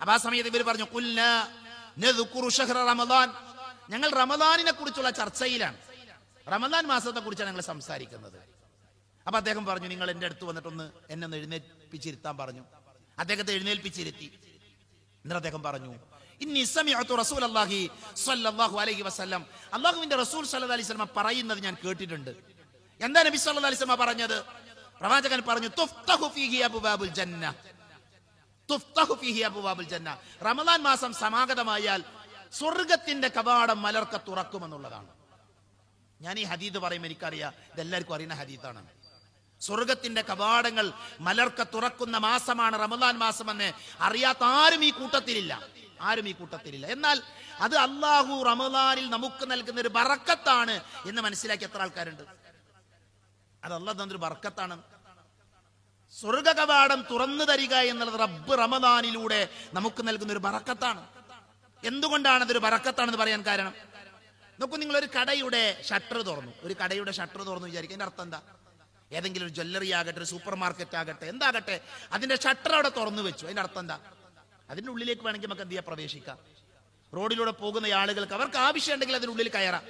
അപ്പൊ ആ സമയത്ത് ഇവർ പറഞ്ഞു "ഖുൽന നദ്കുറു ഷഹ്റ റമദാൻ. ഞങ്ങൾ റമദാനിനെ കുറിച്ചുള്ള ചർച്ചയിലാണ്. റമദാൻ മാസത്തെ കുറിച്ചാണ് ഞങ്ങൾ സംസാരിക്കുന്നത്. അപ്പൊ അദ്ദേഹം പറഞ്ഞു നിങ്ങൾ എന്റെ അടുത്ത് വന്നിട്ടൊന്ന് എന്നെ എഴുന്നേൽപ്പിച്ചിരുത്താൻ പറഞ്ഞു. അദ്ദേഹത്തെ എഴുന്നേൽപ്പിച്ചിരുത്തി. എന്നിട്ട് അദ്ദേഹം പറഞ്ഞു അല്ലാഹുവിന്റെ റസൂൽ സല്ലല്ലാഹു അലൈഹി പറയുന്നത് ഞാൻ കേട്ടിട്ടുണ്ട്. എന്താ നബി സല്ലാ അലൈഹി പറഞ്ഞത്? പ്രവാചകൻ പറഞ്ഞു ജന്ന. റമദാൻ മാസം സമാഗതമായാൽ സ്വർഗത്തിന്റെ കവാടം മലർക്ക തുറക്കുമെന്നുള്ളതാണ്. ഞാൻ ഈ ഹദീദ് പറയുമ്പോൾ എനിക്കറിയാം ഇതെല്ലാവർക്കും അറിയുന്ന ഹദീദാണ്. സ്വർഗത്തിന്റെ കവാടങ്ങൾ മലർക്ക തുറക്കുന്ന മാസമാണ് റമദാൻ മാസമെന്ന് അറിയാത്ത ആരും ഈ കൂട്ടത്തിലില്ല. ആരും ഈ കൂട്ടത്തിലില്ല. എന്നാൽ അത് അള്ളാഹു റമദാനിൽ നമുക്ക് നൽകുന്ന ഒരു ബറക്കത്താണ് എന്ന് മനസ്സിലാക്കി എത്ര ആൾക്കാരുണ്ട്? അത് അള്ളാഹ് തന്നൊരു ബർക്കത്താണ് സ്വർഗ കവാടം തുറന്നു തരിക എന്നുള്ളത് റബ്ബ് റമദാനിലൂടെ നമുക്ക് നൽകുന്ന ഒരു ബറക്കത്താണ്. എന്തുകൊണ്ടാണ് അതൊരു ബറക്കത്താണെന്ന് പറയാൻ കാരണം? നോക്കൂ നിങ്ങൾ ഒരു കടയുടെ ഷട്ടർ തുറന്നു. ഒരു കടയുടെ ഷട്ടർ തുറന്നു വിചാരിക്കും. അതിന്റെ അർത്ഥം എന്താ? ഏതെങ്കിലും ഒരു ജ്വല്ലറി ആകട്ടെ ഒരു സൂപ്പർ മാർക്കറ്റ് ആകട്ടെ എന്താകട്ടെ അതിന്റെ ഷട്ടർ അവിടെ തുറന്നു വെച്ചു. അതിന്റെ അർത്ഥം എന്താ? അതിന്റെ ഉള്ളിലേക്ക് വേണമെങ്കിൽ നമുക്ക് എന്ത് ചെയ്യാം? പ്രവേശിക്കാം. റോഡിലൂടെ പോകുന്ന ആളുകൾക്ക് അവർക്ക് ആവശ്യമുണ്ടെങ്കിൽ അതിനുള്ളിൽ കയറാം.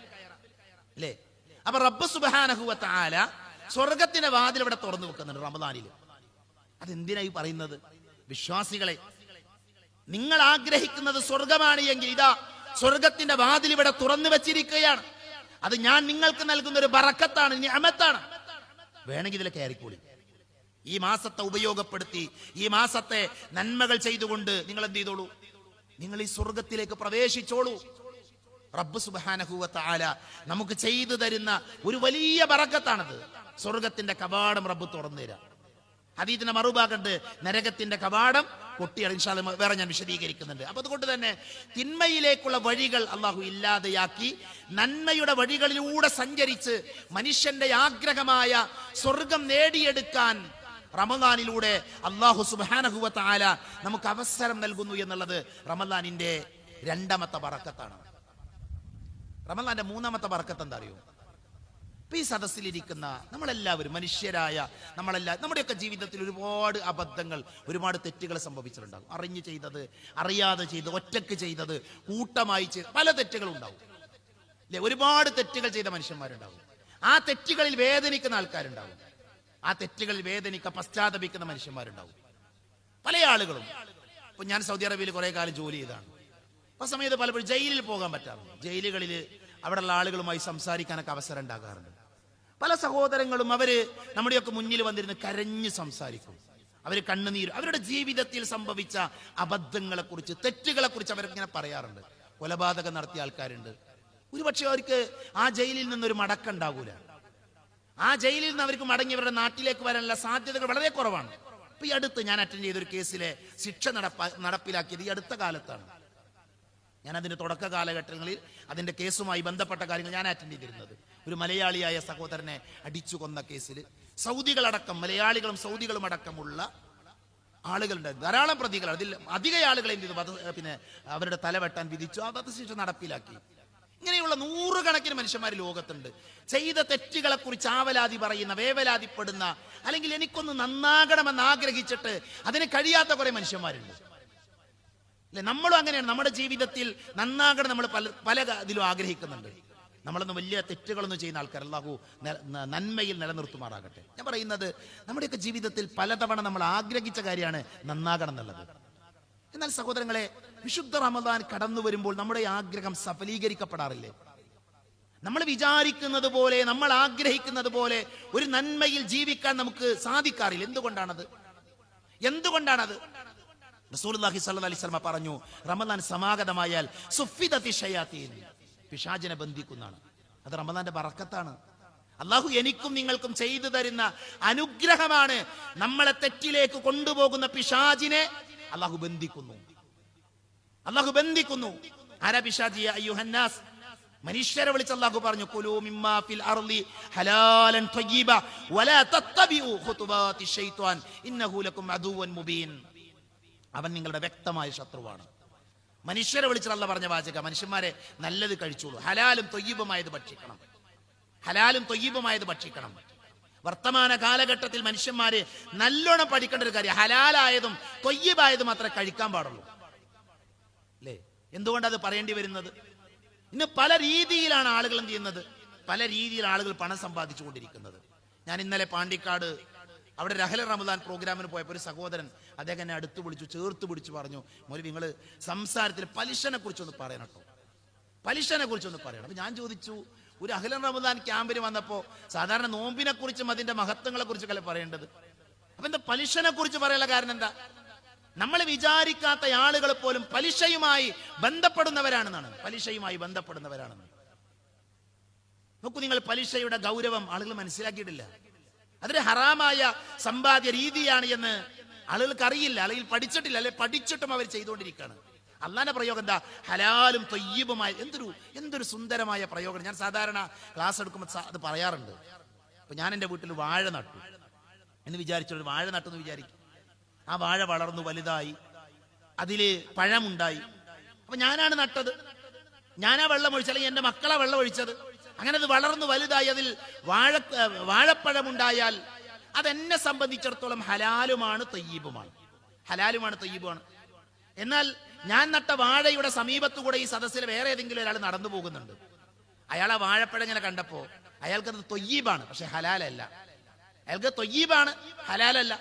അല്ലേ? അപ്പൊ റബ്ബ് സുബാനഹുവത്ത ആല സ്വർഗത്തിന്റെ വാതിൽ ഇവിടെ തുറന്നു വെക്കുന്നുണ്ട് റമദാനിൽ അതെന്തിനായി പറയുന്നത്? വിശ്വാസികളെ നിങ്ങൾ ആഗ്രഹിക്കുന്നത് സ്വർഗമാണ് എങ്കിൽ ഇതാ സ്വർഗത്തിന്റെ വാതിൽ ഇവിടെ തുറന്നു വെച്ചിരിക്കുകയാണ്. അത് ഞാൻ നിങ്ങൾക്ക് നൽകുന്ന ഒരു ബറക്കത്താണ് അമത്താണ് വേണമെങ്കിൽ ഇതിലെ കയറിക്കൂടി. ഈ മാസത്തെ ഉപയോഗപ്പെടുത്തി ഈ മാസത്തെ നന്മകൾ ചെയ്തുകൊണ്ട് നിങ്ങൾ എന്ത് ചെയ്തോളൂ? നിങ്ങൾ ഈ സ്വർഗത്തിലേക്ക് പ്രവേശിച്ചോളൂ. റബ്ബ് സുബാനഹുവത്ത ആല നമുക്ക് ചെയ്തു തരുന്ന ഒരു വലിയ ബറക്കത്താണത്. സ്വർഗത്തിന്റെ കവാടം റബ്ബ് തുറന്നു തരാം. അതീതിന്റെ മറുഭാഗണ്ട് നരകത്തിന്റെ കവാടം കൊട്ടിയാണ് ഇൻഷാൽ വേറെ ഞാൻ വിശദീകരിക്കുന്നുണ്ട്. അപ്പൊ അതുകൊണ്ട് തന്നെ തിന്മയിലേക്കുള്ള വഴികൾ അള്ളാഹു ഇല്ലാതെയാക്കി നന്മയുടെ വഴികളിലൂടെ സഞ്ചരിച്ച് മനുഷ്യന്റെ ആഗ്രഹമായ സ്വർഗം നേടിയെടുക്കാൻ റമദാനിലൂടെ അള്ളാഹു സുബാനഹുവത്ത് ആല നമുക്ക് അവസരം നൽകുന്നു എന്നുള്ളത് റമദാനിന്റെ രണ്ടാമത്തെ പറക്കത്താണ് റമദാന്റെ മൂന്നാമത്തെ പറക്കത്ത് എന്താ അറിയോ? ഇപ്പൊ ഈ സദസ്സിലിരിക്കുന്ന നമ്മളെല്ലാവരും മനുഷ്യരായ നമ്മളെല്ലാ നമ്മുടെയൊക്കെ ജീവിതത്തിൽ ഒരുപാട് അബദ്ധങ്ങൾ ഒരുപാട് തെറ്റുകൾ സംഭവിച്ചിട്ടുണ്ടാകും. അറിഞ്ഞു ചെയ്തത് അറിയാതെ ചെയ്തത് ഒറ്റയ്ക്ക് ചെയ്തത് കൂട്ടമായി ചെയ്ത് പല തെറ്റുകളും ഉണ്ടാവും. അല്ലെ ഒരുപാട് തെറ്റുകൾ ചെയ്ത മനുഷ്യന്മാരുണ്ടാവും. ആ തെറ്റുകളിൽ വേദനിക്കുന്ന ആൾക്കാരുണ്ടാവും. ആ തെറ്റുകളിൽ വേദനിക്ക പശ്ചാത്തപിക്കുന്ന മനുഷ്യന്മാരുണ്ടാവും. പല ആളുകളും. ഇപ്പൊ ഞാൻ സൗദി അറേബ്യയിൽ കുറെ കാലം ജോലി ചെയ്താണ്. അപ്പൊ സമയത്ത് പലപ്പോഴും ജയിലിൽ പോകാൻ പറ്റാറുണ്ട്. ജയിലുകളിൽ അവിടെയുള്ള ആളുകളുമായി സംസാരിക്കാനൊക്കെ അവസരം ഉണ്ടാകാറുണ്ട്. പല സഹോദരങ്ങളും അവർ നമ്മുടെയൊക്കെ മുന്നിൽ വന്നിരുന്ന് കരഞ്ഞ് സംസാരിക്കും. അവർ കണ്ണുനീര് അവരുടെ ജീവിതത്തിൽ സംഭവിച്ച അബദ്ധങ്ങളെ കുറിച്ച് തെറ്റുകളെ കുറിച്ച് അവരിങ്ങനെ പറയാറുണ്ട്. കൊലപാതകം നടത്തിയ ആൾക്കാരുണ്ട്. ഒരുപക്ഷെ അവർക്ക് ആ ജയിലിൽ നിന്നൊരു മടക്കുണ്ടാകൂല ആ ജയിലിൽ നിന്ന് അവർക്ക് മടങ്ങി അവരുടെ നാട്ടിലേക്ക് വരാനുള്ള സാധ്യതകൾ വളരെ കുറവാണ്. ഇപ്പൊ ഈ അടുത്ത് ഞാൻ അറ്റൻഡ് ചെയ്ത ഒരു കേസിലെ ശിക്ഷ നടപ്പ നടപ്പിലാക്കിയത് ഈ അടുത്ത കാലത്താണ്. ഞാൻ അതിന്റെ തുടക്ക കാലഘട്ടങ്ങളിൽ അതിന്റെ കേസുമായി ബന്ധപ്പെട്ട കാര്യങ്ങൾ ഞാൻ അറ്റൻഡ് ചെയ്തിരുന്നത്. ഒരു മലയാളിയായ സഹോദരനെ അടിച്ചു കൊന്ന കേസിൽ സൗദികളടക്കം മലയാളികളും സൗദികളും അടക്കമുള്ള ആളുകളുണ്ട് ധാരാളം പ്രതികൾ അതിൽ അധിക ആളുകളെ പിന്നെ അവരുടെ തലവെട്ടാൻ വിധിച്ചു. ആ വധശിക്ഷ നടപ്പിലാക്കി. ഇങ്ങനെയുള്ള നൂറുകണക്കിന് മനുഷ്യന്മാർ ലോകത്തുണ്ട്. ചെയ്ത തെറ്റുകളെ കുറിച്ച് ആവലാതി പറയുന്ന വേവലാതിപ്പെടുന്ന അല്ലെങ്കിൽ എനിക്കൊന്ന് നന്നാകണമെന്ന് ആഗ്രഹിച്ചിട്ട് അതിന് കഴിയാത്ത കുറെ മനുഷ്യന്മാരുണ്ട്. അല്ലെ നമ്മളും അങ്ങനെയാണ്. നമ്മുടെ ജീവിതത്തിൽ നന്നാകണം നമ്മൾ പല പല ഇതിലും ആഗ്രഹിക്കുന്നുണ്ട്. നമ്മളൊന്നും വലിയ തെറ്റുകളൊന്നും ചെയ്യുന്ന ആൾക്കാർ അല്ലാഹു നന്മയിൽ നിലനിർത്തുമാറാകട്ടെ. ഞാൻ പറയുന്നത് നമ്മുടെയൊക്കെ ജീവിതത്തിൽ പലതവണ നമ്മൾ ആഗ്രഹിച്ച കാര്യമാണ് നന്നാകണം എന്നുള്ളത്. എന്നാൽ സഹോദരങ്ങളെ വിശുദ്ധ റമദാൻ കടന്നു വരുമ്പോൾ നമ്മുടെ ആഗ്രഹം സഫലീകരിക്കപ്പെടാറില്ലേ? നമ്മൾ വിചാരിക്കുന്നത് പോലെ നമ്മൾ ആഗ്രഹിക്കുന്നത് പോലെ ഒരു നന്മയിൽ ജീവിക്കാൻ നമുക്ക് സാധിക്കാറില്ല. എന്തുകൊണ്ടാണത്? എന്തുകൊണ്ടാണത്? റസൂലുള്ളാഹി സ്വല്ലല്ലാഹി അലൈഹി വസല്ലം പറഞ്ഞു റമദാൻ സമാഗതമായാൽ സുഫിദത്തി ഷയാത്തീൻ. പിശാചിനെ ബന്ധിക്കുന്നതാണ്. അത് റമദാന്റെ ബറക്കത്താണ്. അള്ളാഹു എനിക്കും നിങ്ങൾക്കും ചെയ്തു തരുന്ന അനുഗ്രഹമാണ് നമ്മളെ തെറ്റിലേക്ക് കൊണ്ടുപോകുന്ന പിശാചിനെ അള്ളാഹു ബന്ധിക്കുന്നു. അള്ളാഹു ബന്ധിക്കുന്നു. ആരാ പിശാചിയ അയ്യുഹന്നാസ്. മനുഷ്യരെ വിളിച്ച് അള്ളാഹു പറഞ്ഞു കുലൂ മിമ്മാ ഫിൽ അർളി ഹലാലൻ തയ്യിബ വലാ തത്തബിഉ ഖുതുബാത്തി ശൈത്വാൻ. ഇന്നഹു ലക്കും അദുവൻ മുബീൻ. അവൻ നിങ്ങളുടെ വ്യക്തമായ ശത്രുവാണ്. മനുഷ്യരെ വിളിച്ചിട്ടല്ല പറഞ്ഞ വാചക മനുഷ്യന്മാരെ നല്ലത് കഴിച്ചോളൂ. ഹലാലും തൊയ്യീപമായത് ഭക്ഷിക്കണം. ഹലാലും തൊയ്യീപമായത് ഭക്ഷിക്കണം. വർത്തമാന കാലഘട്ടത്തിൽ മനുഷ്യന്മാര് നല്ലോണം പഠിക്കേണ്ട ഒരു കാര്യം ഹലാലായതും തൊയ്യീപായതും മാത്രമേ കഴിക്കാൻ പാടുള്ളൂ. അല്ലേ? എന്തുകൊണ്ട് അത് പറയേണ്ടി വരുന്നത്? ഇന്ന് പല രീതിയിലാണ് ആളുകൾ എന്ത് ചെയ്യുന്നത്? പല രീതിയിൽ ആളുകൾ പണം സമ്പാദിച്ചു കൊണ്ടിരിക്കുന്നത് ഞാൻ ഇന്നലെ പാണ്ടിക്കാട് അവിടെ രഹല റമദാൻ പ്രോഗ്രാമിന് പോയപ്പോൾ ഒരു സഹോദരൻ അദ്ദേഹം എന്നെ അടുത്ത് വിളിച്ചു ചേർത്ത് പിടിച്ചു പറഞ്ഞു മോരി നിങ്ങൾ സംസാരത്തിൽ പലിശനെ കുറിച്ചൊന്ന് പറയണം കേട്ടോ. പലിശനെ കുറിച്ചൊന്ന് പറയണം. അപ്പൊ ഞാൻ ചോദിച്ചു ഒരു അഹ്ലൻ റമദാൻ ക്യാമ്പിന് വന്നപ്പോൾ സാധാരണ നോമ്പിനെ കുറിച്ചും അതിന്റെ മഹത്വങ്ങളെ കുറിച്ചൊക്കെ പറയേണ്ടത്? അപ്പൊ എന്താ പലിശനെ കുറിച്ച് പറയാനുള്ള കാരണം എന്താ? നമ്മൾ വിചാരിക്കാത്ത ആളുകൾ പോലും പലിശയുമായി ബന്ധപ്പെടുന്നവരാണെന്നാണ്. പലിശയുമായി ബന്ധപ്പെടുന്നവരാണെന്ന്. നോക്കൂ നിങ്ങൾ പലിശയുടെ ഗൗരവം ആളുകൾ മനസ്സിലാക്കിയിട്ടില്ല. അതൊരു ഹറാമായ സമ്പാദ്യ രീതിയാണ് എന്ന് ആളുകൾക്ക് അറിയില്ല അല്ലെങ്കിൽ പഠിച്ചിട്ടില്ല അല്ലെ പഠിച്ചിട്ടും അവർ ചെയ്തുകൊണ്ടിരിക്കുകയാണ്. അള്ളാന്റെ പ്രയോഗം എന്താ? ഹലാലും തൊയ്യബുമായ എന്തൊരു എന്തൊരു സുന്ദരമായ പ്രയോഗം. ഞാൻ സാധാരണ ക്ലാസ് എടുക്കുമ്പോൾ അത് പറയാറുണ്ട്. അപ്പൊ ഞാൻ എന്റെ വീട്ടിൽ വാഴ നട്ടു. എന്ന് വിചാരിച്ചു വാഴ നട്ടു എന്ന് വിചാരിക്കും. ആ വാഴ വളർന്നു വലുതായി. അതിൽ പഴമുണ്ടായി. അപ്പൊ ഞാനാണ് നട്ടത്. ഞാനാ വെള്ളം ഒഴിച്ചത് അല്ലെങ്കിൽ എന്റെ മക്കളാ വെള്ളം ഒഴിച്ചത്. അങ്ങനെ അത് വളർന്നു വലുതായി അതിൽ വാഴ വാഴപ്പഴമുണ്ടായാൽ അതെന്നെ സംബന്ധിച്ചിടത്തോളം ഹലാലുമാണ് തയ്യീബുമാണ്. ഹലാലുമാണ് തയ്യീബുമാണ്. എന്നാൽ ഞാൻ നട്ട വാഴയുടെ സമീപത്തുകൂടെ ഈ സദസ്സിൽ വേറെ ഏതെങ്കിലും ഒരാൾ നടന്നു പോകുന്നുണ്ട്. അയാൾ ആ വാഴപ്പഴം ഇങ്ങനെ കണ്ടപ്പോ അയാൾക്കത് തൊയ്യീബാണ് പക്ഷെ ഹലാലല്ല. അയാൾക്ക് തൊയ്യീബാണ് ഹലാലല്ല.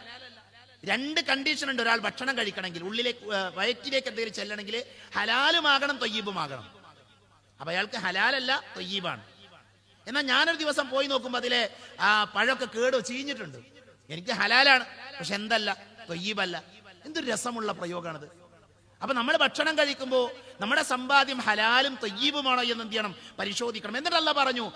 രണ്ട് കണ്ടീഷൻ ഉണ്ട്. ഒരാൾ ഭക്ഷണം കഴിക്കണമെങ്കിൽ ഉള്ളിലേക്ക് വയറ്റിലേക്ക് എന്തെങ്കിലും ചെല്ലണമെങ്കിൽ ഹലാലുമാകണം തൊയ്യീബുമാകണം. അപ്പൊ അയാൾക്ക് ഹലാലല്ല തൊയ്യീബാണ്. എന്നാൽ ഞാനൊരു ദിവസം പോയി നോക്കുമ്പോൾ അതിലെ ആ പഴമൊക്കെ കേടോ ചീഞ്ഞിട്ടുണ്ട്. എനിക്ക് ഹലാലാണ് പക്ഷെ എന്തല്ല തൊയ്യീബല്ല. എന്തൊരു രസമുള്ള പ്രയോഗമാണത് അപ്പൊ നമ്മൾ ഭക്ഷണം കഴിക്കുമ്പോൾ നമ്മുടെ സമ്പാദ്യം ഹലാലും തൊയ്യീബുമാണോ എന്ന് എന്ത് ചെയ്യണം? പരിശോധിക്കണം. എന്നിട്ടല്ല പറഞ്ഞു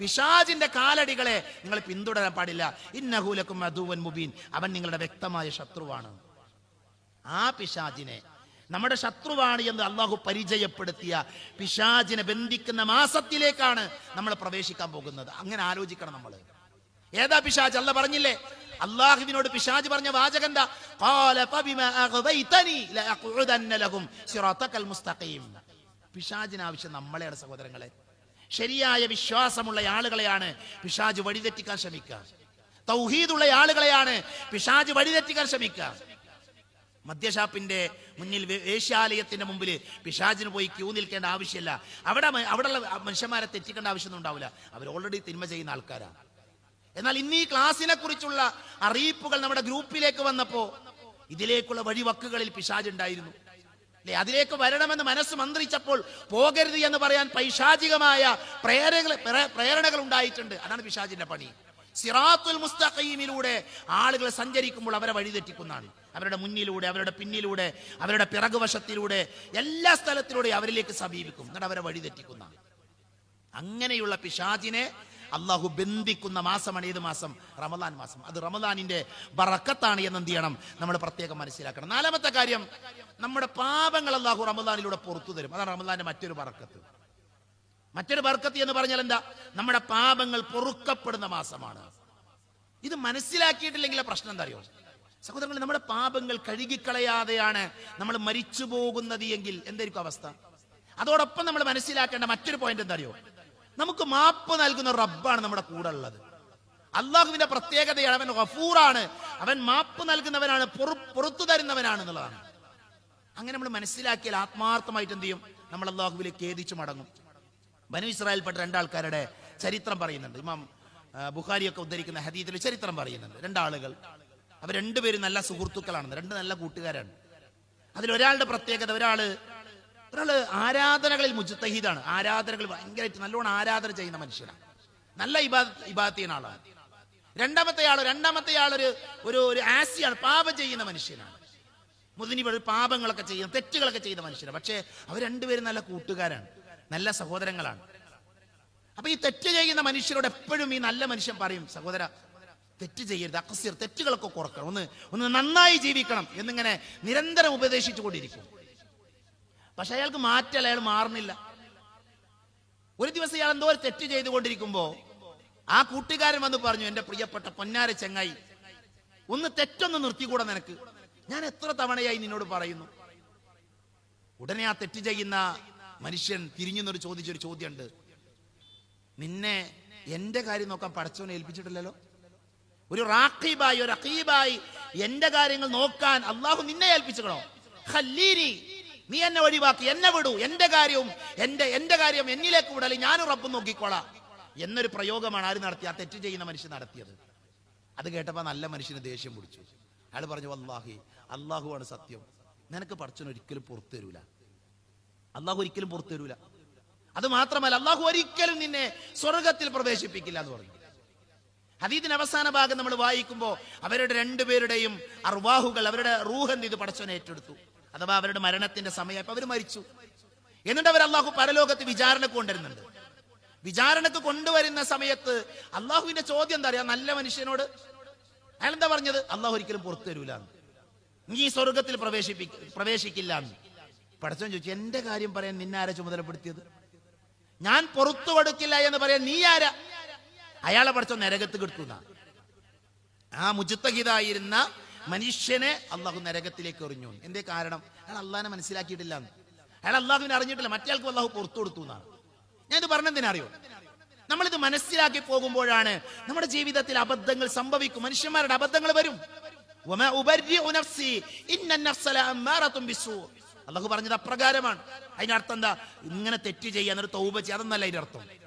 പിശാജിന്റെ കാലടികളെ നിങ്ങൾ പിന്തുടരാൻ പാടില്ല. ഇന്നഹൂലക്കും അദുവൻ മുബീൻ. അവൻ നിങ്ങളുടെ വ്യക്തമായ ശത്രുവാണ്. ആ പിശാചിനെ നമ്മുടെ ശത്രുവാണ് എന്ന് അള്ളാഹു പരിചയപ്പെടുത്തിയ പിശാചിനെ ബന്ധിക്കുന്ന മാസത്തിലേക്കാണ് നമ്മൾ പ്രവേശിക്കാൻ പോകുന്നത്. അങ്ങനെ ആലോചിക്കണം നമ്മൾ ഏതാ പിശാജ് അല്ല പറഞ്ഞില്ലേ? അള്ളാഹുവിനോട് പിശാജ് പറഞ്ഞ വാചകന്താ. പിശാചിന് ആവശ്യം നമ്മളെയാണ് സഹോദരങ്ങളെ. ശരിയായ വിശ്വാസമുള്ള ആളുകളെയാണ് പിശാജ് വഴിതെറ്റിക്കാൻ ശ്രമിക്കുക. തൗഹീദുള്ള ആളുകളെയാണ് പിശാജ് വഴിതെറ്റിക്കാൻ ശ്രമിക്കുക. മദ്യഷാപ്പിന്റെ മുന്നിൽ വേശ്യാലയത്തിന്റെ മുമ്പിൽ പിശാചിന് പോയി ക്യൂ നിൽക്കേണ്ട ആവശ്യമില്ല. അവിടെ അവിടെയുള്ള മനുഷ്യന്മാരെ തെറ്റിക്കേണ്ട ആവശ്യമൊന്നും ഉണ്ടാവില്ല. അവർ ഓൾറെഡി തിന്മ ചെയ്യുന്ന ആൾക്കാരാണ്. എന്നാൽ ഇന്ന് ഈ ക്ലാസ്സിനെ കുറിച്ചുള്ള അറിയിപ്പുകൾ നമ്മുടെ ഗ്രൂപ്പിലേക്ക് വന്നപ്പോ ഇതിലേക്കുള്ള വഴിവക്കുകളിൽ പിശാജ് ഉണ്ടായിരുന്നു. അല്ലെ? അതിലേക്ക് വരണമെന്ന് മനസ്സ് മന്ത്രിച്ചപ്പോൾ പോകരുത് എന്ന് പറയാൻ പൈശാചികമായ പ്രേരകൾ പ്രേരണകൾ ഉണ്ടായിട്ടുണ്ട്. അതാണ് പിശാജിന്റെ പണി. സിറാത്തുൽ മുസ്തഖീമിലൂടെ ആളുകൾ സഞ്ചരിക്കുമ്പോൾ അവരെ വഴിതെറ്റിക്കുന്നതാണ്. അവരുടെ മുന്നിലൂടെ അവരുടെ പിന്നിലൂടെ അവരുടെ പിറകുവശത്തിലൂടെ എല്ലാ സ്ഥലത്തിലൂടെ അവരിലേക്ക് സമീപിക്കും. എന്നിട്ട് അവരെ വഴിതെറ്റിക്കുന്ന അങ്ങനെയുള്ള പിശാചിനെ അള്ളാഹു ബന്ധിക്കുന്ന മാസമാണ്. ഏത് മാസം? റമദാൻ മാസം. അത് റമദാനിന്റെ ബറക്കത്താണ് എന്ന് എന്ത് ചെയ്യണം നമ്മൾ പ്രത്യേകം മനസ്സിലാക്കണം. നാലാമത്തെ കാര്യം നമ്മുടെ പാപങ്ങൾ അള്ളാഹു റമദാനിലൂടെ പുറത്തു തരും. അതാണ് റമദാന്റെ മറ്റൊരു ബറക്കത്ത്. മറ്റൊരു ബർക്കത്ത് എന്ന് പറഞ്ഞാൽ എന്താ? നമ്മുടെ പാപങ്ങൾ പൊറുക്കപ്പെടുന്ന മാസമാണ്. ഇത് മനസ്സിലാക്കിയിട്ടില്ലെങ്കിലെ പ്രശ്നം എന്താ അറിയോ? സഹോദരങ്ങൾ നമ്മുടെ പാപങ്ങൾ കഴുകിക്കളയാതെയാണ് നമ്മൾ മരിച്ചു പോകുന്നത് എങ്കിൽ എന്തായിരിക്കും അവസ്ഥ? അതോടൊപ്പം നമ്മൾ മനസ്സിലാക്കേണ്ട മറ്റൊരു പോയിന്റ് എന്താ അറിയോ നമുക്ക് മാപ്പ് നൽകുന്ന റബ്ബാണ് നമ്മുടെ കൂടെ ഉള്ളത്. അള്ളാഹുവിന്റെ പ്രത്യേകതയാണ് അവൻ ഗഫൂറാണ്. അവൻ മാപ്പ് നൽകുന്നവനാണ് പൊറു- പുറത്തു തരുന്നവനാണ് എന്നുള്ളതാണ്. അങ്ങനെ നമ്മൾ മനസ്സിലാക്കിയാൽ ആത്മാർത്ഥമായിട്ട് എന്ത് ചെയ്യും? നമ്മൾ അള്ളാഹുവിലേക്ക് ഖേദിച്ചു മടങ്ങും. ബനു ഇസ്രായേൽപ്പെട്ട രണ്ടാൾക്കാരുടെ ചരിത്രം പറയുന്നുണ്ട്. ഇമാം ബുഖാരിയൊക്കെ ഉദ്ധരിക്കുന്ന ഹദീദിൽ ചരിത്രം പറയുന്നുണ്ട്. രണ്ടാളുകൾ. അവർ രണ്ടുപേരും നല്ല സുഹൃത്തുക്കളാണ് രണ്ട് നല്ല കൂട്ടുകാരാണ്. അതിലൊരാളുടെ പ്രത്യേകത ഒരാൾ ഒരാൾ ആരാധനകളിൽ മുജത്തഹീദാണ്. ആരാധനകൾ ഭയങ്കരമായിട്ട് നല്ലോണം ആരാധന ചെയ്യുന്ന മനുഷ്യനാണ്. നല്ല ഇബാ ചെയ്യുന്ന ആളാണ്. രണ്ടാമത്തെ ആൾ രണ്ടാമത്തെ ആൾ ഒരു ഒരു ഒരു ആസിയാണ് പാപം ചെയ്യുന്ന മനുഷ്യനാണ്. മുതിനി പാപങ്ങളൊക്കെ ചെയ്യുന്ന തെറ്റുകളൊക്കെ ചെയ്യുന്ന മനുഷ്യനാണ്. പക്ഷേ അവർ രണ്ടുപേരും നല്ല കൂട്ടുകാരാണ് നല്ല സഹോദരങ്ങളാണ്. അപ്പൊ ഈ തെറ്റ് ചെയ്യുന്ന മനുഷ്യരോട് എപ്പോഴും ഈ നല്ല മനുഷ്യൻ പറയും സഹോദര തെറ്റ് ചെയ്യരുത് അക്കസ്യർ തെറ്റുകളൊക്കെ കുറക്കണം. ഒന്ന് ഒന്ന് നന്നായി ജീവിക്കണം എന്നിങ്ങനെ നിരന്തരം ഉപദേശിച്ചു കൊണ്ടിരിക്കും പക്ഷെ അയാൾക്ക് മാറ്റല്ല അയാൾ മാറുന്നില്ല. ഒരു ദിവസം അയാൾ എന്തോ ഒരു തെറ്റ് ചെയ്തുകൊണ്ടിരിക്കുമ്പോ ആ കൂട്ടുകാരൻ വന്ന് പറഞ്ഞു എന്റെ പ്രിയപ്പെട്ട പൊന്നാര ചെങ്ങായി ഒന്ന് തെറ്റൊന്ന് നിർത്തിക്കൂടെ നിനക്ക്? ഞാൻ എത്ര തവണയായി നിന്നോട് പറയുന്നു? ഉടനെ ആ തെറ്റ് ചെയ്യുന്ന മനുഷ്യൻ തിരിഞ്ഞു നിന്നൊരു ചോദിച്ചൊരു ചോദ്യമുണ്ട്. നിന്നെ എന്റെ കാര്യം നോക്കാൻ പടച്ചവനെ ഏൽപ്പിച്ചിട്ടില്ലല്ലോ? ഒരു റാഖീബായി ഒരു അഖീബായി. എന്റെ കാര്യങ്ങൾ നോക്കാൻ അള്ളാഹു നിന്നെ ഏൽപ്പിച്ചുകളോ ഹല്ലീരി നീ എന്നെ ഒഴിവാക്കി എന്നെ വിടൂ. എന്റെ കാര്യവും എന്റെ എന്റെ കാര്യം എന്നിലേക്ക് വിടൽ. ഞാനും റബ്ബ് നോക്കിക്കോളാം. എന്നൊരു പ്രയോഗമാണ് ആര് നടത്തി ആ തെറ്റ് ചെയ്യുന്ന മനുഷ്യൻ നടത്തിയത്. അത് കേട്ടപ്പോ നല്ല മനുഷ്യന് ദേഷ്യം പിടിച്ചു. അയാൾ പറഞ്ഞു വല്ലാഹി അള്ളാഹുവാണ് സത്യം. നിനക്ക് പഠിച്ചൻ ഒരിക്കലും പുറത്തു തരൂല അള്ളാഹു ഒരിക്കലും പുറത്തു തരൂല അത് മാത്രമല്ല അള്ളാഹു ഒരിക്കലും നിന്നെ സ്വർഗത്തിൽ പ്രവേശിപ്പിക്കില്ല എന്ന് പറഞ്ഞു. ഹദീദിന്റെ അവസാന ഭാഗം നമ്മൾ വായിക്കുമ്പോൾ അവരുടെ രണ്ടുപേരുടെയും അർവാഹുകൾ അവരുടെ റൂഹ് എന്ത് ഇത് പടച്ചവനെ ഏറ്റെടുത്തു. അഥവാ അവരുടെ മരണത്തിന്റെ സമയം അവർ മരിച്ചു. എന്നിട്ട് അവർ അള്ളാഹു പരലോകത്ത് വിചാരണ കൊണ്ടുവരുന്നുണ്ട്. വിചാരണക്ക് കൊണ്ടുവരുന്ന സമയത്ത് അള്ളാഹുവിന്റെ ചോദ്യം എന്താ അറിയാ? നല്ല മനുഷ്യനോട് അയാൾ എന്താ പറഞ്ഞത്? അള്ളാഹു ഒരിക്കലും പുറത്തു തരൂല നീ സ്വർഗത്തിൽ പ്രവേശിപ്പി പ്രവേശിക്കില്ല പടച്ചോൻ ചോദിച്ചു എന്റെ കാര്യം പറയാൻ നിന്നാരെ ചുമതലപ്പെടുത്തിയത്? ഞാൻ പുറത്തു കൊടുക്കില്ല എന്ന് പറയാൻ നീ ആരാ? അയാളെ പഠിച്ച നരകത്ത് കിട്ടുന്ന ആ മുജിത്തഹിതായിരുന്ന മനുഷ്യനെ അള്ളാഹു നരകത്തിലേക്ക് എറിഞ്ഞു. എന്തേ കാരണം? അയാൾ അള്ളാഹിനെ മനസ്സിലാക്കിയിട്ടില്ല. അയാൾ അള്ളാഹുവിനെ അറിഞ്ഞിട്ടില്ല. മറ്റേയാൾക്ക് അള്ളാഹു പുറത്തു കൊടുത്തു എന്നാണ്. ഞാൻ ഇത് പറഞ്ഞെന്തിനറിയോ നമ്മളിത് മനസ്സിലാക്കി പോകുമ്പോഴാണ് നമ്മുടെ ജീവിതത്തിൽ അബദ്ധങ്ങൾ സംഭവിക്കും. മനുഷ്യന്മാരുടെ അബദ്ധങ്ങൾ വരും. അള്ളാഹു പറഞ്ഞത് അപ്രകാരമാണ്. അതിനർത്ഥം എന്താ? ഇങ്ങനെ തെറ്റ് ചെയ്യാൻ ഒരു തൗബ ചെയ്യാതെന്നല്ല അതിന്റെ അർത്ഥം.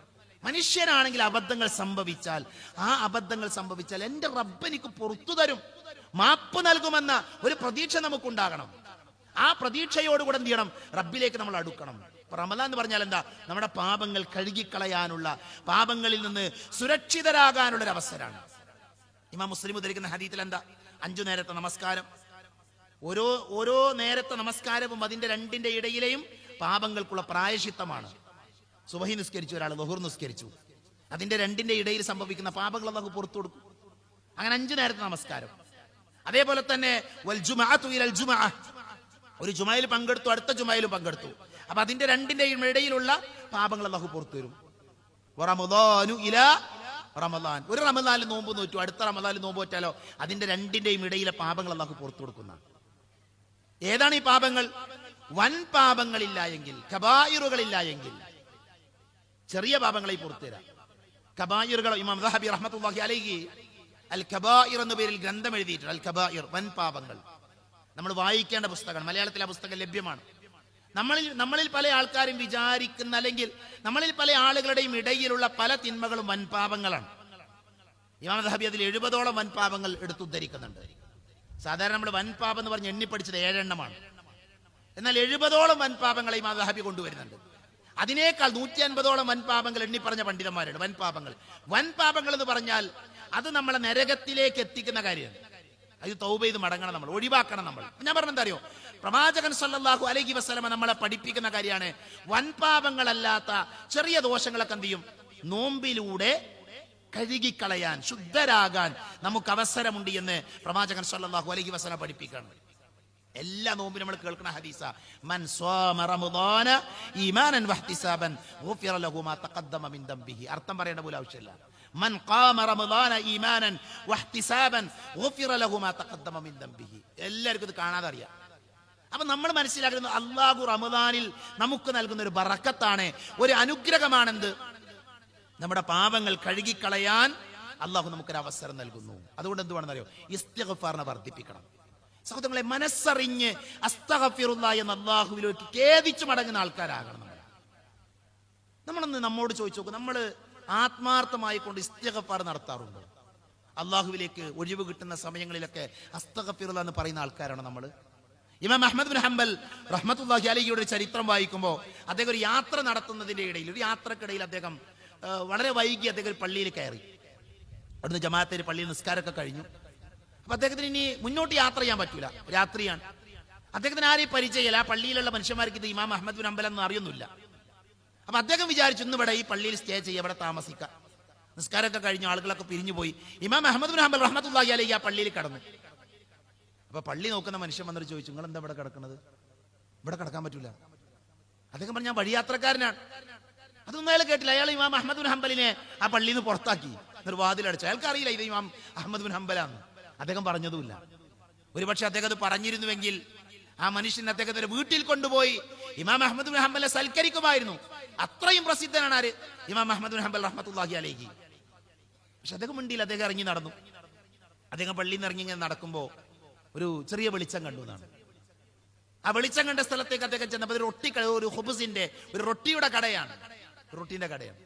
മനുഷ്യനാണെങ്കിൽ അബദ്ധങ്ങൾ സംഭവിച്ചാൽ ആ അബദ്ധങ്ങൾ സംഭവിച്ചാൽ എന്റെ റബ്ബ് എനിക്ക് പുറത്തു തരും. മാപ്പ് നൽകുമെന്ന ഒരു പ്രതീക്ഷ നമുക്കുണ്ടാകണം. ആ പ്രതീക്ഷയോടുകൂടെ എന്ത് ചെയ്യണം? റബ്ബിലേക്ക് നമ്മൾ അടുക്കണം. റമല എന്ന് പറഞ്ഞാൽ എന്താ? നമ്മുടെ പാപങ്ങൾ കഴുകിക്കളയാനുള്ള പാപങ്ങളിൽ നിന്ന് സുരക്ഷിതരാകാനുള്ള ഒരു അവസരമാണ്. ഇമാ മുസ്ലിം ഉദ്ധരിക്കുന്ന ഹദീത്തിൽ എന്താ? അഞ്ചു നേരത്തെ നമസ്കാരം. ഓരോ ഓരോ നേരത്തെ നമസ്കാരവും അതിന്റെ രണ്ടിന്റെ ഇടയിലെയും പാപങ്ങൾക്കുള്ള പ്രായശിത്തമാണ്. സുബഹി നിസ്കരിച്ചു ഒരാൾ ലഹുർ നിസ്കരിച്ചു. അതിന്റെ രണ്ടിന്റെ ഇടയിൽ സംഭവിക്കുന്ന പാപങ്ങൾ അള്ളാഹു പുറത്തു കൊടുക്കും. അങ്ങനെ അഞ്ചു നേരത്തെ നമസ്കാരം. അതേപോലെ തന്നെ. ഒരു ജുമയിൽ പങ്കെടുത്തു അടുത്ത ജുമയിലും പങ്കെടുത്തു. അപ്പൊ അതിന്റെ രണ്ടിന്റെ ഇടയിലുള്ള പാപങ്ങൾ അള്ളാഹു പുറത്തു വരും ഇല റമദാൻ. ഒരു റമദാനിൽ നോമ്പ് നോറ്റു അടുത്ത റമദാനിൽ നോമ്പ് നോറ്റാലോ? അതിന്റെ രണ്ടിന്റെയും ഇടയിലെ പാപങ്ങൾ അള്ളാഹു പുറത്തു കൊടുക്കുന്ന. ഏതാണ് ഈ പാപങ്ങൾ? വൻ പാപങ്ങളില്ല എങ്കിൽ കബായിറുകളില്ല എങ്കിൽ ചെറിയ പാപങ്ങളെ പുറത്തു തരാം. കബായിറുകൾ ഇമാം ദഹബി റഹ്മത്തുള്ളാഹി അലൈഹി അൽ കബായിർ എന്ന പേരിൽ ഗ്രന്ഥം എഴുതിയിട്ടുണ്ട്. അൽ കബായിർ വൻ പാപങ്ങൾ. നമ്മൾ വായിക്കേണ്ട പുസ്തകമാണ് മലയാളത്തിൽ ആ പുസ്തകം ലഭ്യമാണ്. നമ്മളിൽ നമ്മളിൽ പല ആൾക്കാരും വിചാരിക്കുന്ന അല്ലെങ്കിൽ നമ്മളിൽ പല ആളുകളുടെയും ഇടയിലുള്ള പല തിന്മകളും വൻ പാപങ്ങളാണ്. ഇമാം ദഹബി അതിൽ എഴുപതോളം വൻപാപങ്ങൾ എടുത്തുദ്ധരിക്കുന്നുണ്ട് സാധാരണ നമ്മൾ വൻപാപം എന്ന് പറഞ്ഞ് എണ്ണി പഠിച്ചത് ഏഴെണ്ണമാണ്. എന്നാൽ എഴുപതോളം വൻപാപങ്ങൾ ഇമാം ദഹബി കൊണ്ടുവരുന്നുണ്ട്. അതിനേക്കാൾ നൂറ്റി അൻപതോളം വൻപാപങ്ങൾ എണ്ണി പറഞ്ഞ പണ്ഡിതന്മാരുണ്ട് വൻപാപങ്ങൾ വൻപാപങ്ങൾ എന്ന് പറഞ്ഞാൽ അത് നമ്മളെ നരകത്തിലേക്ക് എത്തിക്കുന്ന കാര്യമാണ്. അത് തൗബ ചെയ്ത് മടങ്ങണം നമ്മൾ ഒഴിവാക്കണം നമ്മൾ. ഞാൻ പറഞ്ഞെന്താ അറിയോ? പ്രവാചകൻ സല്ലാഹു അലൈഹി വസ്ലമ നമ്മളെ പഠിപ്പിക്കുന്ന കാര്യമാണ് വൻപാപങ്ങളല്ലാത്ത ചെറിയ ദോഷങ്ങളൊക്കെ എന്ത് ചെയ്യും? നോമ്പിലൂടെ കഴുകിക്കളയാൻ ശുദ്ധരാകാൻ നമുക്ക് അവസരമുണ്ട് എന്ന് പ്രവാചകൻ സല്ലാഹു അലൈഹി വസ്ലം പഠിപ്പിക്കണം എല്ലാ നോമ്പിനും നമ്മൾ കേൾക്കുന്ന ഹദീസ മൻ സ്വാമ റമദാന ഈമാനൻ വഹ്തിസാബൻ ഗുഫിറ ലഹു മാ തഖദ്ദമ മിൻ ദംബിഹി. അർത്ഥം പറയേണ്ട പോലും ആവശ്യമില്ല. മൻ ഖാമ റമദാന ഈമാനൻ വഹ്തിസാബൻ ഗുഫിറ ലഹു മാ തഖദ്ദമ മിൻ ദംബിഹി. എല്ലാവർക്കും ഇത് കാണാതെ അറിയാം. അപ്പൊ നമ്മൾ മനസ്സിലാക്കുന്നത് അള്ളാഹു റമദാനിൽ നമുക്ക് നൽകുന്ന ഒരു ബറക്കത്താണ് ഒരു അനുഗ്രഹമാണെന്ത്? നമ്മുടെ പാപങ്ങൾ കഴുകിക്കളയാൻ അള്ളാഹു നമുക്കൊരു അവസരം നൽകുന്നു. അതുകൊണ്ട് എന്തുവാണെന്നറിയോ? ഇസ്തിഗ്ഫാറിനെ വർദ്ധിപ്പിക്കണം. സഹോദരങ്ങളെ മനസ്സറിഞ്ഞ് അസ്തഹഫിറുള്ള എന്ന അള്ളാഹുവിലേക്ക് ഖേദിച്ചു മടങ്ങുന്ന ആൾക്കാരാകണം നമ്മൾ നമ്മളൊന്ന് നമ്മോട് ചോദിച്ചു നോക്കും. നമ്മൾ ആത്മാർത്ഥമായി കൊണ്ട് ഇസ്തഹഫാർ നടത്താറുണ്ട്? അള്ളാഹുവിലേക്ക് ഒഴിവ് കിട്ടുന്ന സമയങ്ങളിലൊക്കെ അസ്തഗഫിറുള്ള എന്ന് പറയുന്ന ആൾക്കാരാണ് നമ്മൾ ഇമാം അഹമ്മദ് ബിൻ ഹംബൽ റഹ്മത്തുല്ലാഹി അലിയുടെ ചരിത്രം വായിക്കുമ്പോൾ അദ്ദേഹം ഒരു യാത്ര നടത്തുന്നതിന്റെ ഇടയിൽ ഒരു യാത്രക്കിടയിൽ അദ്ദേഹം വളരെ വൈകി അദ്ദേഹം ഒരു പള്ളിയിൽ കയറി. അവിടുന്ന് ജമാഅത്തേര് പള്ളിയിൽ നിസ്കാരമൊക്കെ കഴിഞ്ഞു. അപ്പൊ അദ്ദേഹത്തിന് ഇനി മുന്നോട്ട് യാത്ര ചെയ്യാൻ പറ്റൂല. രാത്രിയാണ്. അദ്ദേഹത്തിന് ആരെയും പരിചയമില്ല. ആ പള്ളിയിലുള്ള മനുഷ്യന്മാർക്ക് ഇത് ഇമാം അഹമ്മദ് ബിൻ ഹംബൽ എന്ന് അറിയുന്നില്ല. അപ്പൊ അദ്ദേഹം വിചാരിച്ചു ഇന്ന് ഇവിടെ ഈ പള്ളിയിൽ സ്റ്റേ ചെയ്യുക ഇവിടെ താമസിക്കാം. നിസ്കാരമൊക്കെ കഴിഞ്ഞു ആളുകളൊക്കെ പിരിഞ്ഞു പോയി. ഇമാം അഹമ്മദ് ബിൻ ഹംബൽ റഹ്മത്തുള്ളാഹി അലൈഹി ആ പള്ളിയിൽ കടന്നു. അപ്പൊ പള്ളി നോക്കുന്ന മനുഷ്യൻ വന്നിട്ട് ചോദിച്ചു നിങ്ങൾ എന്താ ഇവിടെ കിടക്കുന്നത് ഇവിടെ കിടക്കാൻ പറ്റൂല. അദ്ദേഹം പറഞ്ഞു ഞാൻ വഴിയാത്രക്കാരനാണ്. അതൊന്നും അയാൾ കേട്ടില്ല. അയാൾ ഇമാം അഹമ്മദ് ബിൻ ഹംബലിനെ ആ പള്ളിയിൽ നിന്ന് പുറത്താക്കി. നിർവാതിലടച്ചു അയാൾക്കറിയില്ല ഇത് ഇമാം അഹമ്മദ് ബിൻ ഹംബലാന്ന് അദ്ദേഹം പറഞ്ഞതുമില്ല. ഒരുപക്ഷെ അദ്ദേഹം അത് പറഞ്ഞിരുന്നുവെങ്കിൽ ആ മനുഷ്യൻ അദ്ദേഹത്തിന്റെ വീട്ടിൽ കൊണ്ടുപോയി ഇമാം അഹമ്മദ് ബിൻ സൽക്കരിക്കുമായിരുന്നു. അത്രയും പ്രസിദ്ധനാണ് ആര്? ഇമാം അഹമ്മദ് ബിൻ ഹംബൽ റഹ്മത്തുള്ളാഹി അലൈഹി. പക്ഷെ അദ്ദേഹം മുണ്ടിയിൽ അദ്ദേഹം ഇറങ്ങി നടന്നു. അദ്ദേഹം പള്ളിയിൽ നിന്ന് ഇറങ്ങി ഇങ്ങനെ നടക്കുമ്പോ ഒരു ചെറിയ വെളിച്ചം കണ്ടു എന്നാണ്. ആ വെളിച്ചം കണ്ട സ്ഥലത്തേക്ക് അദ്ദേഹം ചെന്നപ്പോൾ ഒരു റൊട്ടി ഒരു ഹുബുസിന്റെ ഒരു റൊട്ടിയുടെ കടയാണ്. റൊട്ടിന്റെ കടയാണ്.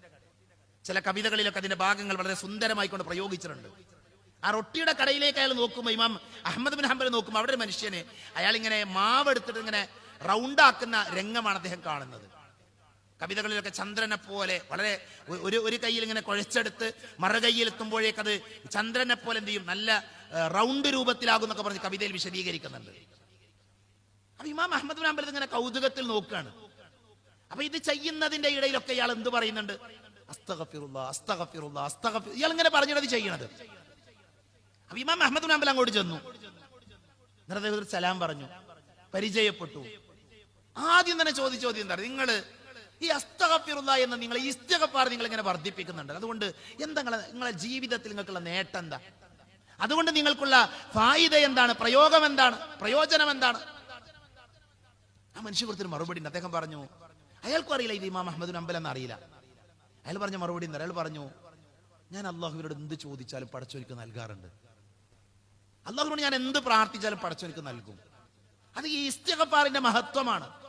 ചില കവിതകളിലൊക്കെ അതിന്റെ ഭാഗങ്ങൾ വളരെ സുന്ദരമായിക്കൊണ്ട് പ്രയോഗിച്ചിട്ടുണ്ട്. ആ റൊട്ടിയുടെ കടയിലേക്ക് അയാൾ നോക്കുമ്പോൾ ഇമാം അഹമ്മദ് ബിൻ ഹംബൽ നോക്കുമ്പോൾ അവിടെ ഒരു മനുഷ്യന് അയാൾ ഇങ്ങനെ മാവ് എടുത്തിട്ട് ഇങ്ങനെ റൗണ്ടാക്കുന്ന രംഗമാണ് അദ്ദേഹം കാണുന്നത്. കവിതകളിലൊക്കെ ചന്ദ്രനെ പോലെ വളരെ ഒരു ഒരു കയ്യിൽ ഇങ്ങനെ കുഴച്ചെടുത്ത് മറുകൈയിൽ എത്തുമ്പോഴേക്ക് അത് ചന്ദ്രനെ പോലെ എന്ത് ചെയ്യും? നല്ല റൗണ്ട് രൂപത്തിലാകുന്നൊക്കെ പറഞ്ഞ് കവിതയിൽ വിശദീകരിക്കുന്നുണ്ട്. അപ്പൊ ഇമാം അഹമ്മദ് ബിൻ ഹംബൽ ഇങ്ങനെ കൗതുകത്തിൽ നോക്കുകയാണ്. അപ്പൊ ഇത് ചെയ്യുന്നതിന്റെ ഇടയിലൊക്കെ ഇയാൾ എന്ത് പറയുന്നുണ്ട്? അസ്തഗഫിറുള്ള അസ്തഗഫിറുള്ള അസ്തഗഫിർ ഇയാൾ ഇങ്ങനെ പറഞ്ഞിട്ട് ചെയ്യണത്. ഇമാം അഹമ്മദ് ഹംബൽ അങ്ങോട്ട് ചെന്നു. എന്നിട്ട് സലാം പറഞ്ഞു. പരിചയപ്പെട്ടു. ആദ്യം തന്നെ ചോദിച്ച ചോദ്യം എന്താ നിങ്ങൾ ഈ അസ്തഗഫിറുള്ള എന്ന നിങ്ങൾ ഈ ഇസ്തഗഫാർ നിങ്ങൾ ഇങ്ങനെ വർദ്ധിപ്പിക്കുന്നുണ്ട്. അതുകൊണ്ട് എന്താ നിങ്ങളെ നിങ്ങളെ ജീവിതത്തിൽ നിങ്ങൾക്കുള്ള നേട്ടം എന്താ? അതുകൊണ്ട് നിങ്ങൾക്കുള്ള ഫായിദ എന്താണ്? പ്രയോഗം എന്താണ്? പ്രയോജനം എന്താണ്? ആ മനുഷ്യ കൊടുത്തൊരു മറുപടി ഉണ്ട്. അദ്ദേഹം പറഞ്ഞു അയാൾക്കും അറിയില്ല ഇത് ഇമാം അഹമ്മദ് നമ്പൽ എന്ന് അറിയില്ല അയാൾ പറഞ്ഞ മറുപടി എന്താ? അയാൾ പറഞ്ഞു ഞാൻ അള്ളാഹുവിനോട് എന്ത് ചോദിച്ചാലും പടച്ചോനിക്ക് നൽകാറുണ്ട്. അള്ളാഹുവിനോട് ഞാൻ എന്ത് പ്രാർത്ഥിച്ചാലും പടച്ചോനിക്ക് നൽകും. അത് ഈ ഇസ്തഗഫാറിന്റെ മഹത്വമാണ്.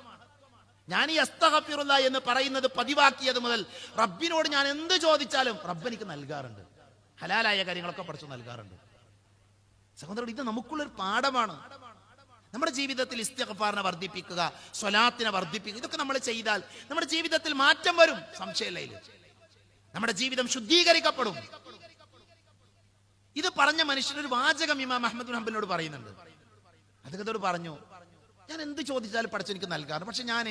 ഞാൻ ഈ അസ്തഹപ്പിറുള്ള എന്ന് പറയുന്നത് പതിവാക്കിയത് മുതൽ റബ്ബിനോട് ഞാൻ എന്ത് ചോദിച്ചാലും റബ്ബ് എനിക്ക് നൽകാറുണ്ട്. ഹലാലായ കാര്യങ്ങളൊക്കെ പഠിച്ചു നൽകാറുണ്ട്. സഹോദരൻ ഇത് നമുക്കുള്ളൊരു പാഠമാണ്. നമ്മുടെ ജീവിതത്തിൽ ഇസ്തിഗ്ഫാറിനെ വർദ്ധിപ്പിക്കുക സ്വലാത്തിനെ വർദ്ധിപ്പിക്കുക ഇതൊക്കെ നമ്മൾ ചെയ്താൽ നമ്മുടെ ജീവിതത്തിൽ മാറ്റം വരും. സംശയമില്ല. നമ്മുടെ ജീവിതം ശുദ്ധീകരിക്കപ്പെടും. ഇത് പറഞ്ഞ മനുഷ്യനൊരു വാചകം ഇമാം അഹമ്മദ് ഹംബലിനോട് പറയുന്നുണ്ട്. അദ്ദേഹത്തോട് പറഞ്ഞു ഞാൻ എന്ത് ചോദിച്ചാലും പഠിച്ചു എനിക്ക് നൽകാറ്. പക്ഷെ ഞാൻ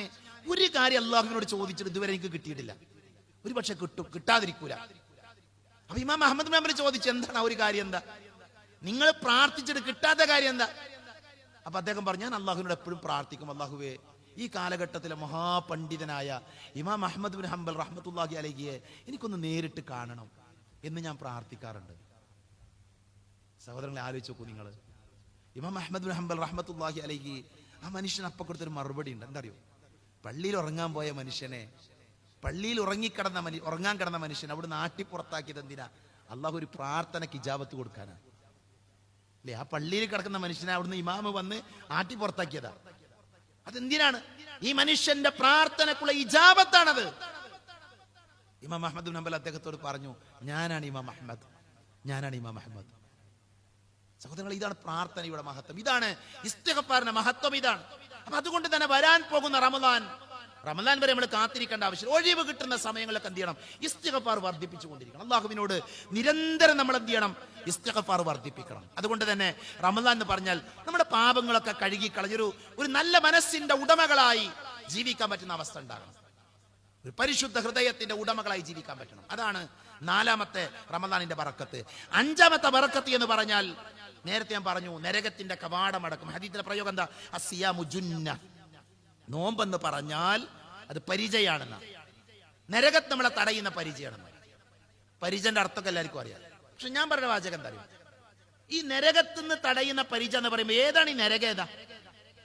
ഒരു കാര്യം അള്ളാഹുവിനോട് ചോദിച്ചിട്ട് ഇതുവരെ എനിക്ക് കിട്ടിയിട്ടില്ല. ഒരു പക്ഷെ കിട്ടും കിട്ടാതിരിക്കൂല. അപ്പൊ ഇമാം അഹമ്മദ് ഹംബൽ ചോദിച്ചു എന്താണ് ആ ഒരു കാര്യം എന്താ? നിങ്ങൾ പ്രാർത്ഥിച്ചിട്ട് കിട്ടാത്ത കാര്യം എന്താ? അപ്പൊ അദ്ദേഹം പറഞ്ഞു ഞാൻ അള്ളാഹുവിനോട് എപ്പോഴും പ്രാർത്ഥിക്കും അള്ളാഹുവേ ഈ കാലഘട്ടത്തിലെ മഹാപണ്ഡിതനായ ഇമാം അഹമ്മദ് ബിൻ ഹംബൽ റഹ്മത്തുല്ലാഹി അലഹിയെ എനിക്കൊന്ന് നേരിട്ട് കാണണം എന്ന് ഞാൻ പ്രാർത്ഥിക്കാറുണ്ട്. സഹോദരങ്ങളെ ആലോചിച്ച് നോക്കൂ നിങ്ങൾ. ഇമാം അഹമ്മദ് ബിൻ ഹംബൽ റഹ്മത്തുല്ലാഹി അലഹി ആ മനുഷ്യൻ അപ്പൊ കൊടുത്തൊരു മറുപടി ഉണ്ട്. എന്താ അറിയോ? പള്ളിയിൽ ഉറങ്ങാൻ പോയ മനുഷ്യനെ പള്ളിയിൽ ഉറങ്ങിക്കിടന്ന മനു ഉറങ്ങാൻ കിടന്ന മനുഷ്യൻ അവിടെ നാട്ടി പുറത്താക്കിയത് എന്തിനാ? അള്ളാഹു ഒരു പ്രാർത്ഥനയ്ക്ക് ഇജാബത്ത് കൊടുക്കാനാണ് അല്ലേ? ആ പള്ളിയിൽ കിടക്കുന്ന മനുഷ്യനെ അവിടുന്ന് ഇമാമ് വന്ന് ആട്ടി പുറത്താക്കിയതാ. അതെന്തിനാണ്? ഈ മനുഷ്യന്റെ പ്രാർത്ഥനക്കുള്ള ഇജാബത്താണത്. ഇമാം അഹമ്മദ് നമ്പൽ അദ്ദേഹത്തോട് പറഞ്ഞു ഞാനാണ് ഇമാം അഹമ്മദ്. ഞാനാണ് ഇമാം അഹമ്മദ്. സഹോദരങ്ങൾ ഇതാണ് പ്രാർത്ഥനയുടെ മഹത്വം. ഇതാണ് ഇസ്തിഗഫാറിന്റെ മഹത്വം ഇതാണ്. അപ്പൊ അതുകൊണ്ട് തന്നെ വരാൻ പോകുന്ന റമദാൻ റമദാൻ വരെ നമ്മൾ കാത്തിരിക്കേണ്ട ആവശ്യം ഒഴിവ് കിട്ടുന്ന സമയങ്ങളൊക്കെ എന്ത് ചെയ്യണം? ഇസ്തിഗഫാർ വർദ്ധിപ്പിച്ചുകൊണ്ടിരിക്കണം. അള്ളാഹുവിനോട് നിരന്തരം നമ്മൾ എന്ത് ചെയ്യണം? ഇസ്തിഗഫാർ വർദ്ധിപ്പിക്കണം. അതുകൊണ്ട് തന്നെ റമദാൻ എന്ന് പറഞ്ഞാൽ നമ്മുടെ പാപങ്ങളൊക്കെ കഴുകി കളഞ്ഞൊരു ഒരു നല്ല മനസ്സിന്റെ ഉടമകളായി ജീവിക്കാൻ പറ്റുന്ന അവസ്ഥ ഉണ്ടാകണം. ഒരു പരിശുദ്ധ ഹൃദയത്തിന്റെ ഉടമകളായി ജീവിക്കാൻ പറ്റണം. അതാണ് നാലാമത്തെ റമദാനിന്റെ ബറക്കത്ത് അഞ്ചാമത്തെ ബറക്കത്ത് എന്ന് പറഞ്ഞാൽ നേരത്തെ ഞാൻ പറഞ്ഞു നരകത്തിന്റെ കവാടമടക്കും ഹദീത്തിലെ പ്രയോഗം എന്താ? അസിയാമു ജുന്ന. നോമ്പെന്ന് പറഞ്ഞാൽ അത് പരിചയാണെന്ന. നരകത്ത് നമ്മളെ തടയുന്ന പരിചയമാണെന്ന് പരിചയന്റെ അർത്ഥമൊക്കെ എല്ലാവർക്കും അറിയാം. പക്ഷെ ഞാൻ പറഞ്ഞ വാചകം എന്താ അറിയോ? ഈ നരകത്തുനിന്ന് തടയുന്ന പരിചയം എന്ന് പറയുമ്പോൾ ഏതാണ് ഈ നരക ഏതാ?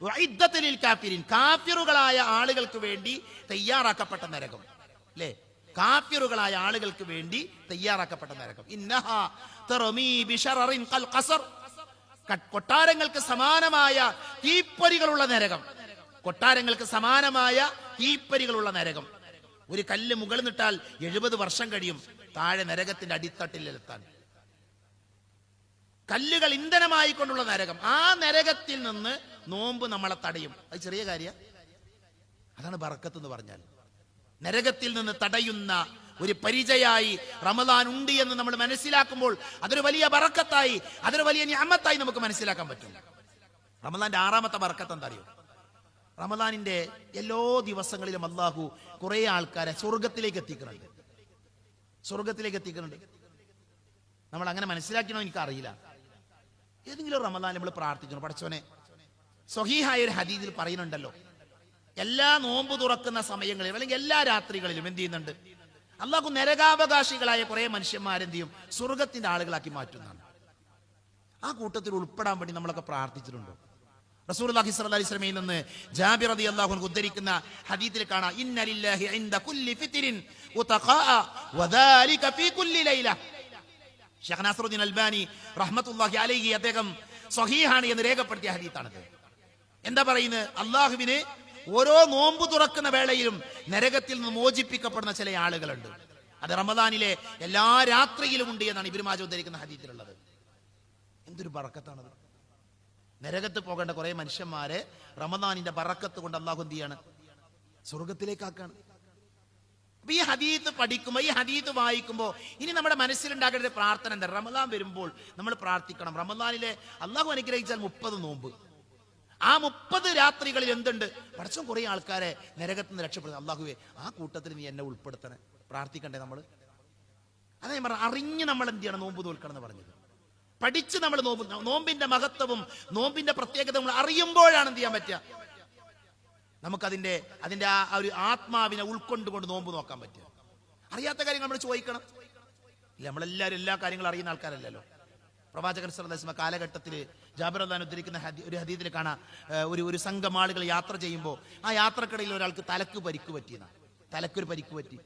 വഇദ്ദത്തുലിൽ കാഫിരിൻ. കാഫിറുകളായ ആളുകൾക്ക് വേണ്ടി തയ്യാറാക്കപ്പെട്ട നരകം. അല്ലേ? കാഫിറുകളായ ആളുകൾക്ക് വേണ്ടി തയ്യാറാക്കപ്പെട്ട നരകം. ഇന്നഹാ തറമീ ബിഷറിൻ ഖൽ ഖസർ. കൊട്ടാരങ്ങൾക്ക് സമാനമായ തീപ്പരികളുള്ള നരകം. കൊട്ടാരങ്ങൾക്ക് സമാനമായ തീപ്പരികളുള്ള നരകം. ഒരു കല്ല് മുകളിൽ നിട്ടാൽ എഴുപത് വർഷം കഴിയും. താഴെ നരകത്തിന്റെ അടിത്തട്ടിലെത്താൻ കല്ലുകൾ ഇന്ധനമായി കൊണ്ടുള്ള നരകം. ആ നരകത്തിൽ നിന്ന് നോമ്പ് നമ്മളെ തടയും. അത് ചെറിയ കാര്യ. അതാണ് ബറക്കത്ത് എന്ന് പറഞ്ഞാൽ. നരകത്തിൽ നിന്ന് തടയുന്ന ഒരു പരിചയായി റമദാൻ ഉണ്ട് എന്ന് നമ്മൾ മനസ്സിലാക്കുമ്പോൾ അതൊരു വലിയ ബറക്കത്തായി അതൊരു വലിയ ഞാമത്തായി നമുക്ക് മനസ്സിലാക്കാൻ പറ്റും. റമദാന്റെ ആറാമത്തെ ബറക്കത്ത് എന്താ അറിയോ റമദാനിന്റെ എല്ലാ ദിവസങ്ങളിലും അള്ളാഹു കുറെ ആൾക്കാരെ സ്വർഗത്തിലേക്ക് എത്തിക്കുന്നുണ്ട്. സ്വർഗത്തിലേക്ക് എത്തിക്കുന്നുണ്ട്. നമ്മൾ അങ്ങനെ മനസ്സിലാക്കണോ എനിക്ക് അറിയില്ല ഏതെങ്കിലും റമദാൻ നമ്മൾ പ്രാർത്ഥിക്കണം പഠിച്ചോനെ സ്വഹീഹായ ഒരു ഹദീദിൽ പറയുന്നുണ്ടല്ലോ. എല്ലാ നോമ്പ് തുറക്കുന്ന സമയങ്ങളിലും അല്ലെങ്കിൽ എല്ലാ രാത്രികളിലും എന്ത് ചെയ്യുന്നുണ്ട്? അള്ളാഹു നരകാവകാശികളായ കുറെ മനുഷ്യന്മാരെന്ത് ചെയ്യും സ്വർഗത്തിന്റെ ആളുകളാക്കി മാറ്റുന്നതാണ്. ആ കൂട്ടത്തിൽ ഉൾപ്പെടാൻ വേണ്ടി നമ്മളൊക്കെ പ്രാർത്ഥിച്ചിട്ടുണ്ടോ. റസൂർ അള്ളാഹി സ്വല്ലല്ലാഹി അലൈഹി വസല്ലമയിൽ നിന്ന് ജാബിർ റളിയല്ലാഹു അൻഹു ഉദ്ധരിക്കുന്ന ഹദീത്തിൽ കാണാം നാസറുദ്ദീൻ അൽബാനി റഹ്മത്തുള്ളാഹി അലൈഹി അദ്ദേഹം സ്വഹീഹാണ് എന്ന് രേഖപ്പെടുത്തിയ ഹദീത്താണത്. എന്താ പറയുന്നത്? അള്ളാഹുവിന് ഓരോ നോമ്പ് തുറക്കുന്ന വേളയിലും നരകത്തിൽ നിന്ന് മോചിപ്പിക്കപ്പെടുന്ന ചില ആളുകളുണ്ട്. അത് റമദാനിലെ എല്ലാ രാത്രിയിലും ഉണ്ട് എന്നാണ് ഇബിരുമാജ ഉദ്ധരിക്കുന്ന ഹദീത്തിലുള്ളത്. എന്തൊരു പറക്കത്താണത് നരകത്ത് പോകേണ്ട കുറെ മനുഷ്യന്മാരെ റമദാനിന്റെ പറക്കത്ത് കൊണ്ട് അള്ളാഹു എന്ത് ചെയ്യാണ്? സ്വർഗത്തിലേക്കാക്കാണ്. അപ്പൊ ഈ ഹദീത്ത് പഠിക്കുമ്പോൾ ഈ ഹദീത്ത് വായിക്കുമ്പോൾ ഇനി നമ്മുടെ മനസ്സിലുണ്ടാകേണ്ട ഒരു പ്രാർത്ഥന എന്താ? റമദാൻ വരുമ്പോൾ നമ്മൾ പ്രാർത്ഥിക്കണം. റമദാനിലെ അള്ളാഹു അനുഗ്രഹിച്ചാൽ മുപ്പത് നോമ്പ്. ആ മുപ്പത് രാത്രികളിൽ എന്തുണ്ട്? പഠിച്ചും കുറേ ആൾക്കാരെ നരകത്തിൽ നിന്ന് രക്ഷപ്പെടുന്നത് അള്ളാഹുവെ ആ കൂട്ടത്തിൽ നീ എന്നെ ഉൾപ്പെടുത്തണേ. പ്രാർത്ഥിക്കണ്ടേ നമ്മൾ അതാ പറഞ്ഞു അറിഞ്ഞ് നമ്മൾ എന്ത് ചെയ്യണം? നോമ്പ് തോൽക്കണം എന്ന് പറഞ്ഞത്. പഠിച്ച് നമ്മൾ നോമ്പ് നോമ്പിന്റെ മഹത്വവും നോമ്പിന്റെ പ്രത്യേകത നമ്മൾ അറിയുമ്പോഴാണ് എന്ത് ചെയ്യാൻ പറ്റുക? നമുക്കതിന്റെ അതിന്റെ ആ ഒരു ആത്മാവിനെ ഉൾക്കൊണ്ടുകൊണ്ട് നോമ്പ് നോക്കാൻ പറ്റുക. അറിയാത്ത കാര്യങ്ങൾ നമ്മൾ ചോദിക്കണം. നമ്മളെല്ലാവരും എല്ലാ കാര്യങ്ങളും അറിയുന്ന ആൾക്കാരല്ലല്ലോ. പ്രവാചകൻ സർദസ്മ കാലഘട്ടത്തിൽ ജാബിർ അള്ളഹാൻ ഉദ്ധരിക്കുന്ന ഒരു ഹദീദിൽ കാണാം. ഒരു ഒരു സംഘം ആളുകൾ യാത്ര ചെയ്യുമ്പോൾ ആ യാത്രക്കിടയിൽ ഒരാൾക്ക് തലക്ക് പരിക്ക് പറ്റിയതാണ് തലക്കൊരു പരിക്ക് പറ്റി.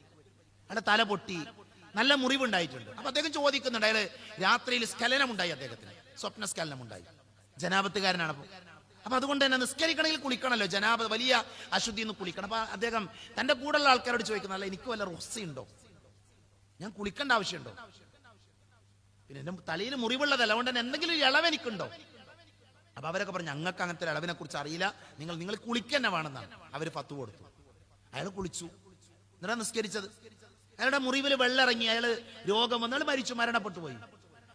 അയാളുടെ തല പൊട്ടി. നല്ല മുറിവുണ്ടായിട്ടുണ്ട്. അപ്പൊ അദ്ദേഹം ചോദിക്കുന്നുണ്ട്. അയാൾ രാത്രിയിൽ ഉണ്ടായി അദ്ദേഹത്തിന്. സ്വപ്ന സ്കലനം ഉണ്ടായി ജനാപത്തുകാരനാണ് അപ്പൊ. അപ്പൊ അതുകൊണ്ട് തന്നെ നിസ്കരിക്കണമെങ്കിൽ കുളിക്കണമല്ലോ ജനാപ വലിയ അശുദ്ധി നിന്ന് കുളിക്കണം. അപ്പൊ അദ്ദേഹം തന്റെ കൂടെയുള്ള ആൾക്കാരോട് ചോദിക്കുന്നു അല്ല എനിക്ക് വല്ല റുസ്സുണ്ടോ ഞാൻ കുളിക്കേണ്ട ആവശ്യമുണ്ടോ? പിന്നെ എന്റെ തലയിൽ മുറിവുള്ളതല്ല അതുകൊണ്ട് തന്നെ എന്തെങ്കിലും ഒരു ഇളവ് എനിക്കുണ്ടോ? അപ്പൊ അവരൊക്കെ പറഞ്ഞു ഞങ്ങൾക്ക് അങ്ങനത്തെ ഒരു ഇളവിനെ കുറിച്ച് അറിയില്ല. നിങ്ങൾ നിങ്ങൾ കുളിക്കന്നെ വേണമെന്നാണ്. അവർ പത്ത് കൊടുത്തു. അയാൾ കുളിച്ചു. എന്നിട്ടാ നിസ്കരിച്ചത്. അയാളുടെ മുറിവിൽ വെള്ളിറങ്ങി അയാൾ രോഗം വന്നാൽ മരിച്ചു മരണപ്പെട്ടു പോയി.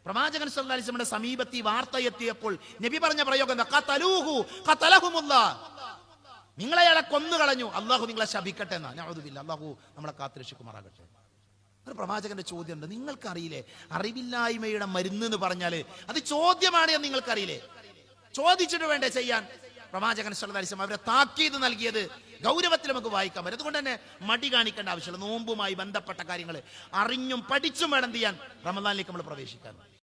പ്രവാചകൻ സല്ലാസ്ലമിന്റെ സമീപത്ത് വാർത്ത എത്തിയപ്പോൾ നബി പറഞ്ഞ പ്രയോഗം. നിങ്ങളെ അയാളെ കൊന്നു കളഞ്ഞു അള്ളാഹു നിങ്ങളെ ശപിക്കട്ടെ എന്നാ ഞാൻ അള്ളാഹു നമ്മളെ കാത്തുരക്ഷിക്കുമാറാകട്ടെ ഒരു പ്രവാചകന്റെ ചോദ്യമുണ്ട്. നിങ്ങൾക്കറിയില്ലേ? അറിവില്ലായ്മയുടെ മരുന്ന് എന്ന് പറഞ്ഞാൽ അത് ചോദ്യമാണ് എന്ന് നിങ്ങൾക്കറിയില്ലേ? ചോദിച്ചിട്ട് വേണ്ടേ ചെയ്യാൻ? പ്രവാചകൻ സല്ലല്ലാഹു അവരെ താക്കീത് നൽകിയത് ഗൗരവത്തിൽ നമുക്ക് വായിക്കാൻ പറ്റും. അതുകൊണ്ട് തന്നെ മടി കാണിക്കേണ്ട ആവശ്യമില്ല. നോമ്പുമായി ബന്ധപ്പെട്ട കാര്യങ്ങൾ അറിഞ്ഞും പഠിച്ചും വേണം ചെയ്യാൻ? റമദാനിലേക്ക് നമ്മൾ പ്രവേശിക്കാൻ.